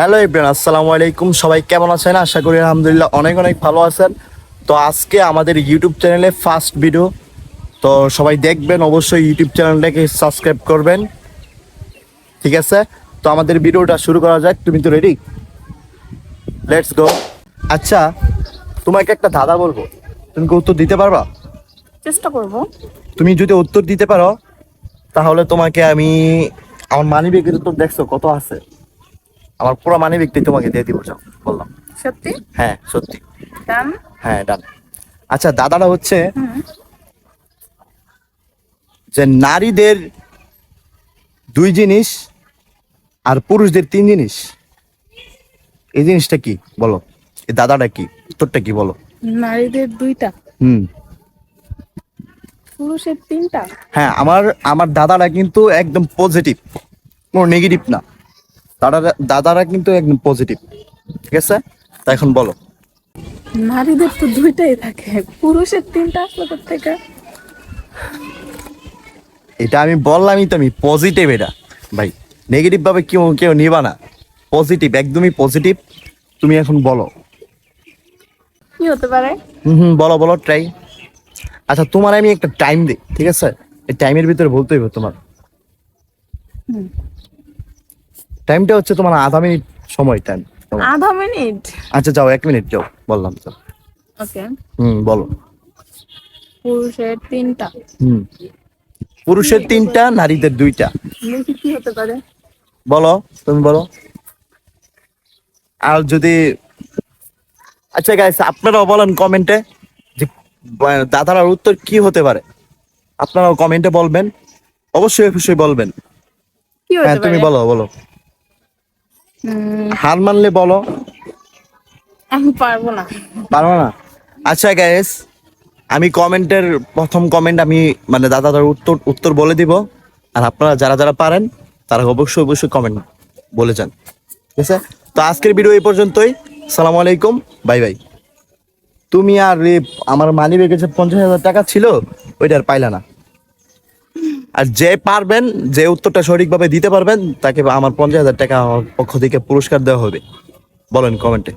Hello Ibran আসসালামু আলাইকুম। সবাই কেমন আছেন? আশা করি আলহামদুলিল্লাহ অনেক অনেক ভালো আছেন। তো আজকে আমাদের ইউটিউব চ্যানেলে ফার্স্ট ভিডিও তো সবাই দেখবেন অবশ্যই ইউটিউব চ্যানেলটাকে সাবস্ক্রাইব করবেন। ঠিক আছে? তো আমাদের ভিডিওটা শুরু করা যাক। তুমি তো রেডি লেটস গো আচ্ছা তোমাকে একটা দাদা বলব। তুমি কি উত্তর দিতে পারবা? চেষ্টা করব। তুমি যদি উত্তর দিতে পারো তাহলে তোমাকে আমি আমার মানি ব্যাগের উত্তর দেখছ কত আছে? আমার পুরো মানি ব্যাগটাই তোমাকে দিয়ে দিব যাও বললাম। সত্যি? হ্যাঁ সত্যি। ডান? হ্যাঁ ডান। আচ্ছা দাদাটা হচ্ছে যে নারীদের দুই জিনিস আর পুরুষদের তিন জিনিস। এই জিনিসটা কি? বলো। এই দাদাটা কি? উত্তরটা কি বলো? নারীদের দুইটা। হুম। পুরুষের তিনটা? হ্যাঁ আমার আমার দাদারা কিন্তু একদম পজিটিভ কোনো নেগেটিভ না। দাদারা দাদারা কিন্তু একদম পজিটিভ ঠিক আছে? তা এখন বলো। নারীদের তো দুইটাই থাকে। পুরুষের তিনটা আসলে থেকে। এটা আমি বললামই তো আমি পজিটিভ এটা। ভাই নেগেটিভ ভাবে কেউ কেউ নিবা না। পজিটিভ একদমই পজিটিভ তুমি এখন বলো। কি হতে পারে? হুম হুম বলো বলো ট্রাই আচ্ছা তোমার আমি একটা টাইম দিই ঠিক আছে? এই টাইমের ভিতরে বলতে হইব তোমার। হুম। টাইমটা হচ্ছে তোমার আধা মিনিট সময় টাইম আধা মিনিট? আচ্ছা যাও এক মিনিট যাও বললাম তো ওকে। হুম বলো। পুরুষের তিনটা। হুম। পুরুষের তিনটা নারীদের দুইটা। কি হতে পারে? বলো তুমি বলো। আর যদি আচ্ছা গাইস আপনারাও বলেন কমেন্টে যে দাদার উত্তর কি হতে পারে? আপনারাও কমেন্টে বলবেন। অবশ্যই অবশ্যই বলবেন। হ্যাঁ তুমি বলো বলো। হার মানলে বলো। আমি পারব না। পারো না? আচ্ছা গাইস আমি কমেন্টের প্রথম কমেন্ট আমি মানে দাদা দাদার উত্তর উত্তর বলে দিব। আর আপনারা যারা যারা পারেন তারা অবশ্যই অবশ্যই কমেন্ট বলে যান। ঠিক আছে? তো আজকের ভিডিও এই পর্যন্তই। সালাম আলাইকুম। Bye bye. তুমি আর আমার মানি ব্যাগে যে পঞ্চাশ হাজার টাকা ছিল ওইটা আর পাইলা না। আর যে পারবেন, যে উত্তরটা সঠিকভাবে দিতে পারবেন, তাকে আমার পঞ্চাশ হাজার টাকা পক্ষ থেকে পুরস্কার দেওয়া হবে। বলেন কমেন্টে